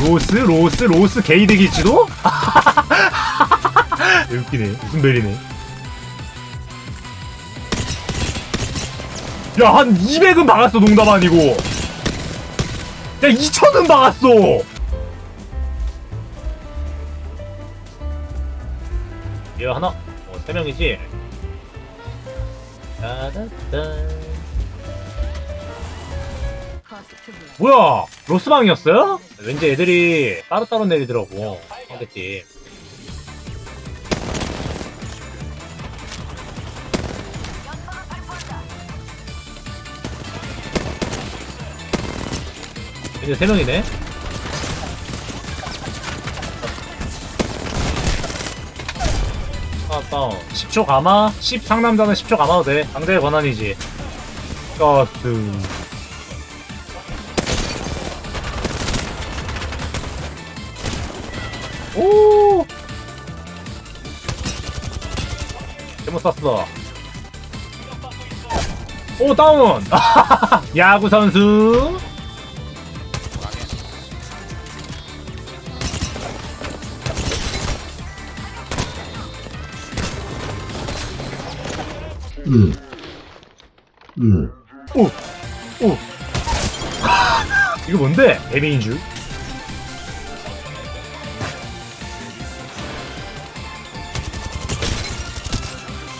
로스 로스 로스 게이득일지도? 웃기네. 무슨 벨이네. 야 한 200은 박았어 농담 아니고. 야 2000은 박았어. 얘 하나? 어 3명이지? 따다단 뭐야? 로스방이었어요? 왠지 애들이 따로따로 내리더라고 상대팀 이제 세 명이네. 아, 다운. 10초 감아? 10 상남자는 10초 감아도 돼. 상대의 권한이지. 가스. 오! 잘못 쐈어. 오, 다운! 야구 선수. 오! 오! 이거 뭔데? 데미인 줄?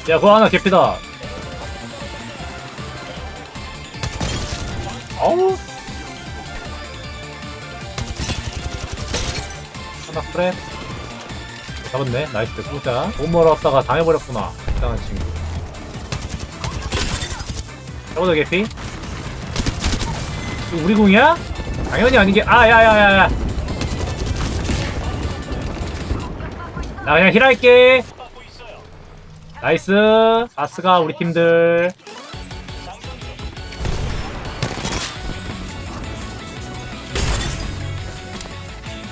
야, 그거 하나 개피다. 아우. 하나 그래. 잡았네. 나이스. 보자. 못 멀었다가 당해버렸구나. 이상한 친구. 잡아도 개피? 이거 우리 궁이야? 당연히 아닌 게, 아, 야, 야, 야, 야. 나 그냥 힐할게. 나이스. 아스가 우리 팀들.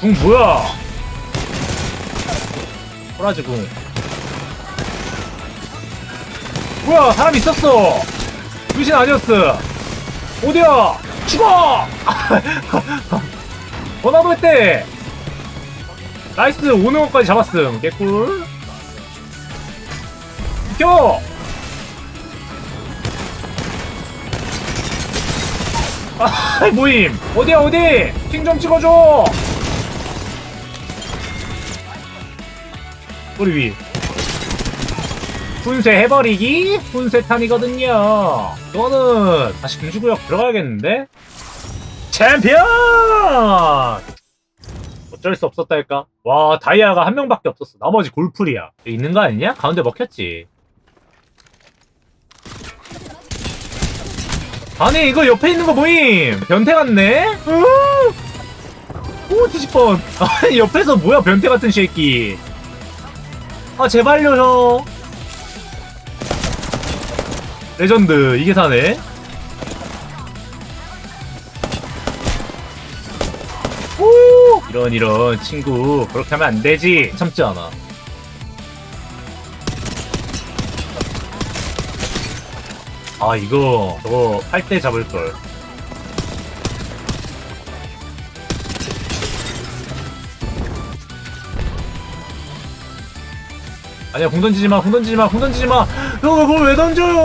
궁 뭐야? 호라지 궁. 뭐야, 사람 있었어! 귀신 아니었어! 어디야! 죽어! 번화도 했대! 나이스, 오는 것까지 잡았음. 개꿀. 비켜! 아, 모임! 어디야, 어디! 핑 좀 찍어줘! 우리 위. 훈쇄 해버리기? 훈쇄탄이거든요. 이거는 다시 금지구역 들어가야겠는데? 챔피언! 어쩔 수 없었달까? 와, 다이아가 한 명밖에 없었어. 나머지 골풀이야. 있는 거 아니냐? 가운데 먹혔지. 아니, 이거 옆에 있는 거 모임! 변태 같네? 으! 오, 뒤집번. 아니, 옆에서 뭐야, 변태 같은 새끼. 아, 제발요, 형. 레전드 이게 사네 오 이런 이런 친구 그렇게 하면 안 되지 참지 않아 아 이거 저거 할 때 잡을걸 아니야 공 던지지 마, 공 던지지 마, 공 던지지 마. 형 그걸 왜 던져요?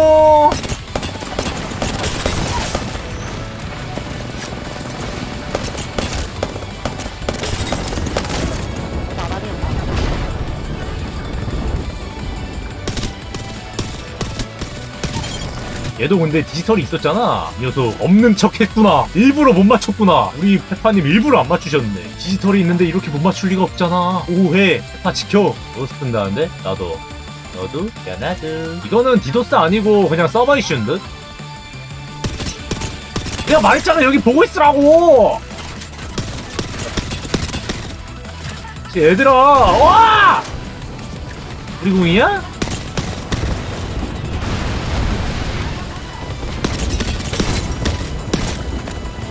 얘도 근데 디지털이 있었잖아. 이 녀석 없는 척 했구나. 일부러 못 맞췄구나. 우리 페파님 일부러 안 맞추셨네. 디지털이 있는데 이렇게 못 맞출 리가 없잖아. 오해. 페파 지켜. 로스푼다는데 나도. 너도? 야 나도. 이거는 디도스 아니고 그냥 서버 이슈인 듯. 내가 말했잖아 여기 보고 있으라고. 얘들아, 와! 우리 궁이야?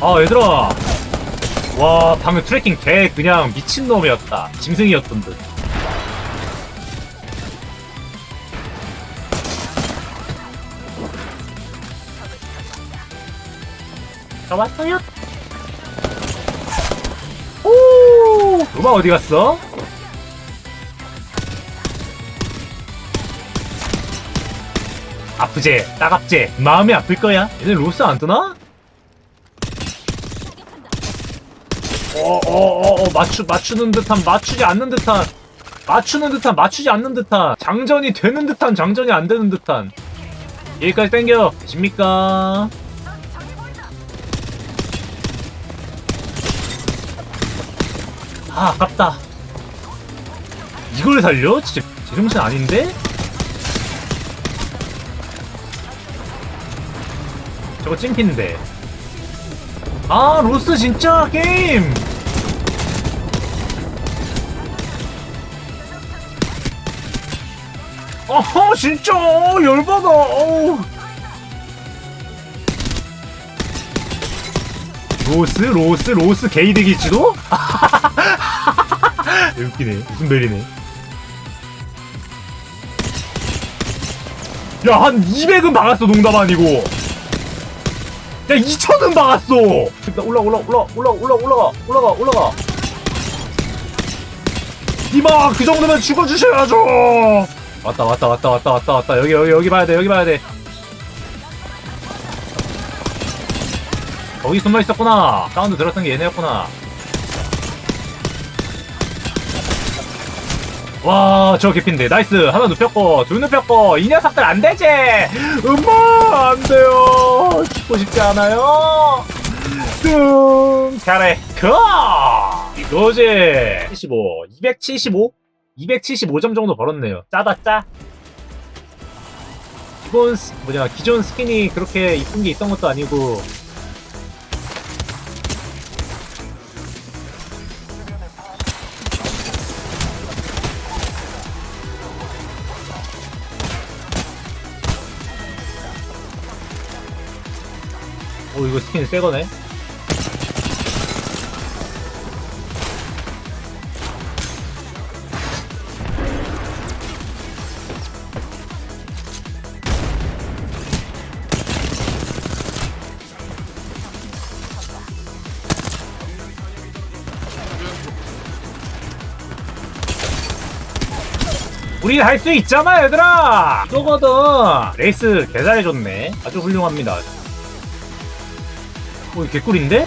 아 얘들아. 와 방금 트래킹 개 그냥 미친놈이었다. 짐승이었던 듯. 잡았어요? 오! 오 로마 어디 갔어? 아프제 따갑제 마음이 아플 거야? 얘네 로스 안 뜨나? 어어어 어 맞추 맞추는 듯한 맞추지 않는 듯한 맞추는 듯한 맞추지 않는 듯한 장전이 되는 듯한 장전이 안 되는 듯한 여기까지 땡겨 십니까? 아 아깝다 이걸 살려? 진짜 제정신 아닌데? 저거 찐핀데 아 로스 진짜 게임 어허 진짜. 열받아. 로스 로스 로스 게이득일지도? 웃기네. 무슨 벨이네. 야 한 200은 박았어 농담 아니고. 야 2천은 박았어. 올라 올라 올라 올라 올라 올라가 올라가 올라가. 이마 그 정도면 죽어주셔야죠 왔다 왔다 왔다 왔다 왔다 왔다 여기 여기 여기 봐야 돼 여기 봐야 돼 거기 숨어 있었구나 사운드 들었던 게 얘네였구나 와, 저 개핀데. 나이스. 하나 눕혔고, 둘 눕혔고, 이 녀석들 안 되지! 음마! 안 돼요! 죽고 싶지 않아요? 뚱! 잘해. 그! 이거지! 75. 275? 275점 정도 벌었네요. 짜다, 짜. 기본, 스- 뭐냐, 기존 스킨이 그렇게 이쁜 게 있던 것도 아니고, 오, 이거 스킨 새 거네. 우리 할 수 있잖아 얘들아! 이거거든. 레이스 개 잘해줬네. 아주 훌륭합니다. 오, 개꿀인데?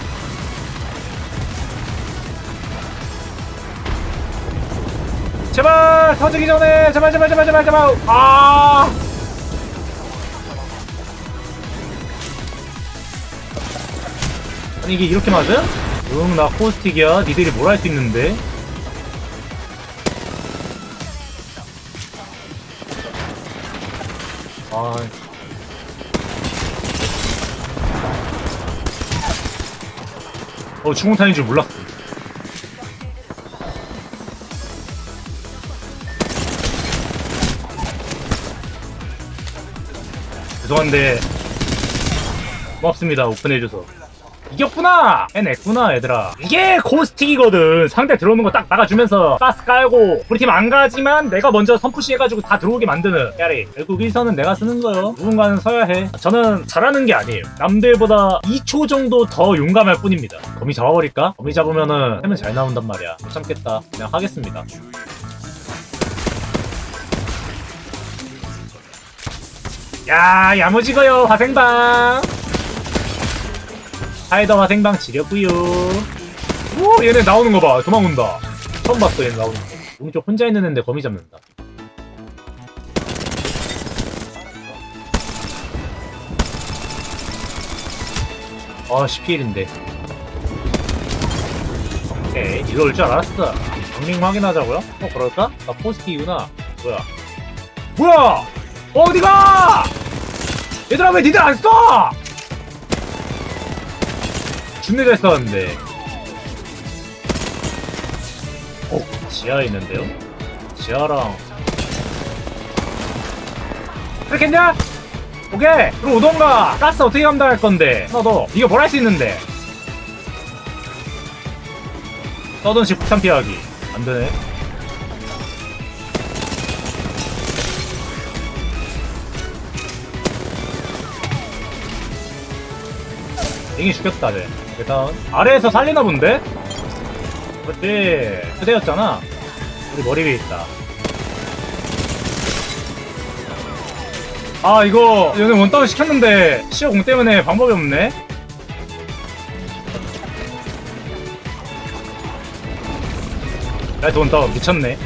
제발 터지기 전에. 제발 제발 제발 제발 제발. 아! 아니 이게 이렇게 맞아? 응나 코스틱이야. 니들이 뭘 할 수 있는데 아 어, 중공탄인 줄 몰랐어. 죄송한데, 고맙습니다. 오픈해줘서. 이겼구나! 해냈구나, 얘들아. 이게 고스틱이거든. 상대 들어오는 거 딱 막아주면서 가스 깔고, 우리 팀 안 가지만 내가 먼저 선푸시 해가지고 다 들어오게 만드는. 야리, 결국 1선은 내가 쓰는 거요. 누군가는 서야 해. 저는 잘하는 게 아니에요. 남들보다 2초 정도 더 용감할 뿐입니다. 거미 잡아버릴까? 거미 잡으면은 템은 잘 나온단 말이야. 못 참겠다. 그냥 하겠습니다. 야, 야무지고요, 화생방. 사이더 화생방 지렸구요. 오, 얘네 나오는 거 봐. 도망온다. 처음 봤어, 얘네 나오는 거. 오른쪽 혼자 있는 애인데 거미 잡는다. 아, 10필인데. 오케이, 이거 올줄 알았어. 정링 확인하자고요? 어, 그럴까? 나 포스티구나. 뭐야? 뭐야? 어디가? 얘들아, 왜 니들 안 써? 준내 잘 썼는데. 어, 지하에 있는데요? 지하랑. 그렇게 했냐? 오케이! 그럼 오던가! 가스 어떻게 감당할 건데? 더. 이거 뭘 할 수 있는데? 써든시 폭탄 피하기. 안 되네. 링이 죽였다, 쟤. 일단, 아래에서 살리나 본데? 그때 그대였잖아. 우리 머리 위에 있다. 아 이거 얘네 원다운 시켰는데 시어 공 때문에 방법이 없네. 나이스 원다운. 미쳤네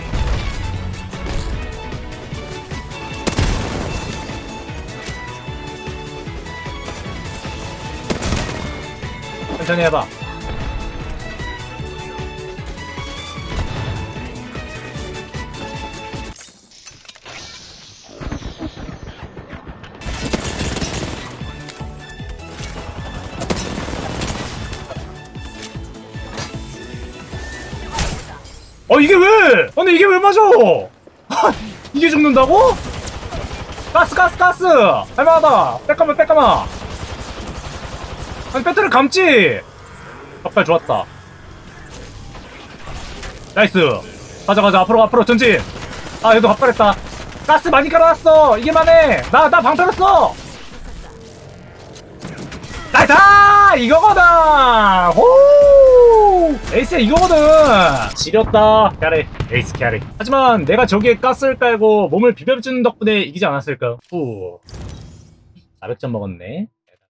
천천히 해봐 어 이게 왜? 아니 이게 왜 맞아? 이게 죽는다고? 가스 가스 가스! 할만하다 빼까마 빼까마 아니 배터리 감지! 덕발 좋았다. 나이스. 가자 가자. 앞으로 앞으로. 전진. 아 얘도 갑발했다. 가스 많이 깔아놨어. 이길만해 나 나 방패렸어. 나이스! 아, 이거거든! 호! 에이스야 이거거든. 지렸다. 캐리. 에이스 캐리. 하지만 내가 저기에 가스를 깔고 몸을 비벼주는 덕분에 이기지 않았을까. 후. 400점 먹었네